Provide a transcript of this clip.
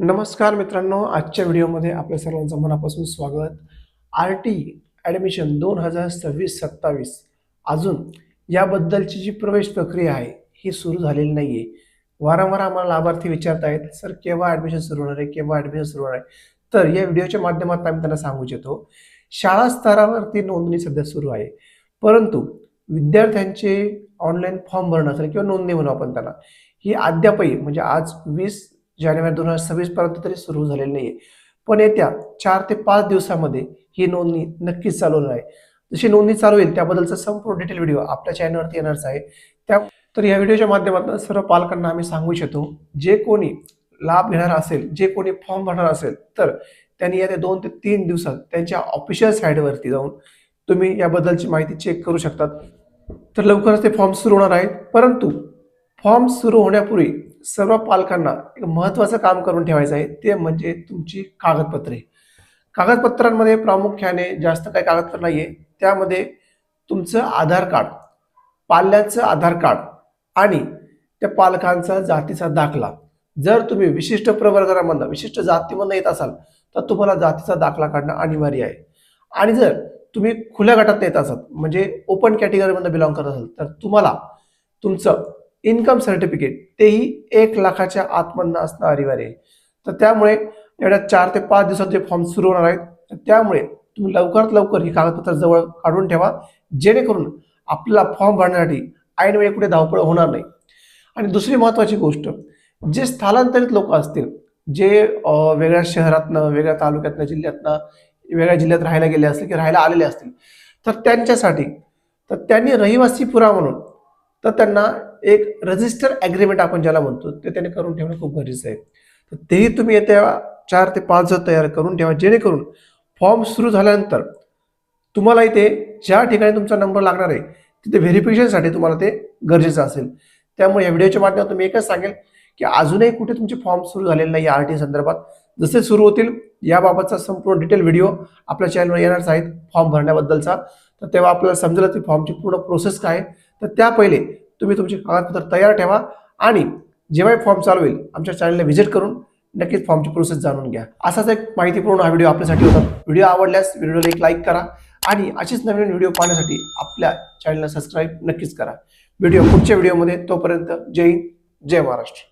नमस्कार मित्रांनो आजच्या व्हिडिओमध्ये आपल्या सर्वांचं मनापासून स्वागत. आर टी ॲडमिशन दोन हजार सव्वीस सत्तावीस अजून याबद्दलची जी प्रवेश प्रक्रिया आहे ही सुरू झालेली नाही आहे वारंवार आम्हाला लाभार्थी विचारत आहेत सर केव्हा ॲडमिशन सुरू होणार आहे? केव्हा ॲडमिशन सुरू होणार आहे? तर या व्हिडिओच्या माध्यमात आम्ही त्यांना सांगू इच्छितो. शाळा स्तरावरती नोंदणी सध्या सुरू आहे. परंतु विद्यार्थ्यांचे ऑनलाईन फॉर्म भरणं असेल किंवा नोंदणी म्हणू आपण त्याला ही अद्यापही म्हणजे आज वीस जानेवारी दोन हजार सव्वीस पर्यंत तरी सुरू झालेली नाही आहे पण येत्या चार ते पाच दिवसामध्ये ही नोंदणी नक्कीच चालू होणार आहे. जशी नोंदणी चालू होईल त्याबद्दलचा संपूर्ण डिटेल व्हिडिओ आपल्या चॅनलवरती येणारच आहे. त्या तर या व्हिडिओच्या माध्यमातून सर्व पालकांना आम्ही सांगू इच्छितो जे कोणी लाभ घेणार असेल जे कोणी फॉर्म भरणार असेल तर त्यांनी येत्या दोन ते तीन दिवसात त्यांच्या ऑफिशियल साईटवरती जाऊन तुम्ही याबद्दलची माहिती चेक करू शकतात. तर लवकरच ते फॉर्म सुरू होणार आहेत. परंतु फॉर्म सुरू होण्यापूर्वी सर्व पालकांना एक महत्त्वाचं काम करून ठेवायचं आहे ते म्हणजे तुमची कागदपत्रे. कागदपत्रांमध्ये प्रामुख्याने जास्त काही कागदपत्र नाही आहे त्यामध्ये तुमचं आधार कार्ड पाल्याचं आधार कार्ड आणि त्या पालकांचा जातीचा दाखला. जर तुम्ही विशिष्ट प्रवर्गामधनं विशिष्ट जातीमधनं येत असाल तर तुम्हाला जातीचा दाखला काढणं अनिवार्य आहे. आणि जर तुम्ही खुल्या गटात येत असाल म्हणजे ओपन कॅटेगरीमधनं बिलॉंग करत असाल तर तुम्हाला तुमचं इन्कम सर्टिफिकेट तेही एक लाखाच्या आतमधनं असणं अनिवार्य आहे. तर त्यामुळे एवढ्या चार ते पाच दिवसात जे फॉर्म सुरू होणार आहेत तर त्यामुळे तुम्ही लवकरात लवकर ही कागदपत्र जवळ काढून ठेवा जेणेकरून आपला फॉर्म भरण्यासाठी ऐनवेळी कुठे धावपळ होणार नाही. आणि दुसरी महत्त्वाची गोष्ट जे स्थलांतरित लोक असतील जे वेगळ्या शहरातनं वेगळ्या तालुक्यातनं जिल्ह्यातनं वेगळ्या जिल्ह्यात राहायला गेले असतील की राहायला आलेले असतील तर त्यांच्यासाठी तर त्यांनी रहिवासी पुरा म्हणून तर त्यांना एक रजिस्टर ॲग्रीमेंट आपण ज्याला म्हणतो ते त्यांनी करून ठेवणं खूप गरजेचं आहे. तर तेही तुम्ही येत्या चार ते पाच दिवसात तयार करून ठेवा जेणेकरून फॉर्म सुरू झाल्यानंतर तुम्हाला इथे ज्या ठिकाणी तुमचा नंबर लागणार आहे तिथे व्हेरिफिकेशनसाठी तुम्हाला ते गरजेचं असेल. त्यामुळे या व्हिडिओच्या माध्यमातून मी एकच सांगेल की अजूनही कुठे तुमचे फॉर्म सुरू झालेले नाही आर टी संदर्भात. जसे सुरू होतील याबाबतचा संपूर्ण डिटेल व्हिडिओ आपल्या चॅनलवर येणारच आहेत फॉर्म भरण्याबद्दलचा. तर तेव्हा आपल्याला समजेल की फॉर्मची पूर्ण प्रोसेस काय तर त्या पहिले तुम्ही तुमची कागदपत्र तयार ठेवा आणि जेव्हाही फॉर्म चालू होईल आमच्या चॅनलला व्हिजिट करून नक्कीच फॉर्मची प्रोसेस जाणून घ्या. असाच एक माहितीपूर्ण हा व्हिडिओ आपल्यासाठी होता. व्हिडिओ आवडल्यास व्हिडिओला एक लाईक करा आणि अशीच नवीन व्हिडिओ पाहण्यासाठी आपल्या चॅनलला सबस्क्राईब नक्कीच करा. व्हिडिओ पुढच्या व्हिडिओमध्ये तोपर्यंत जय हिंद जय महाराष्ट्र.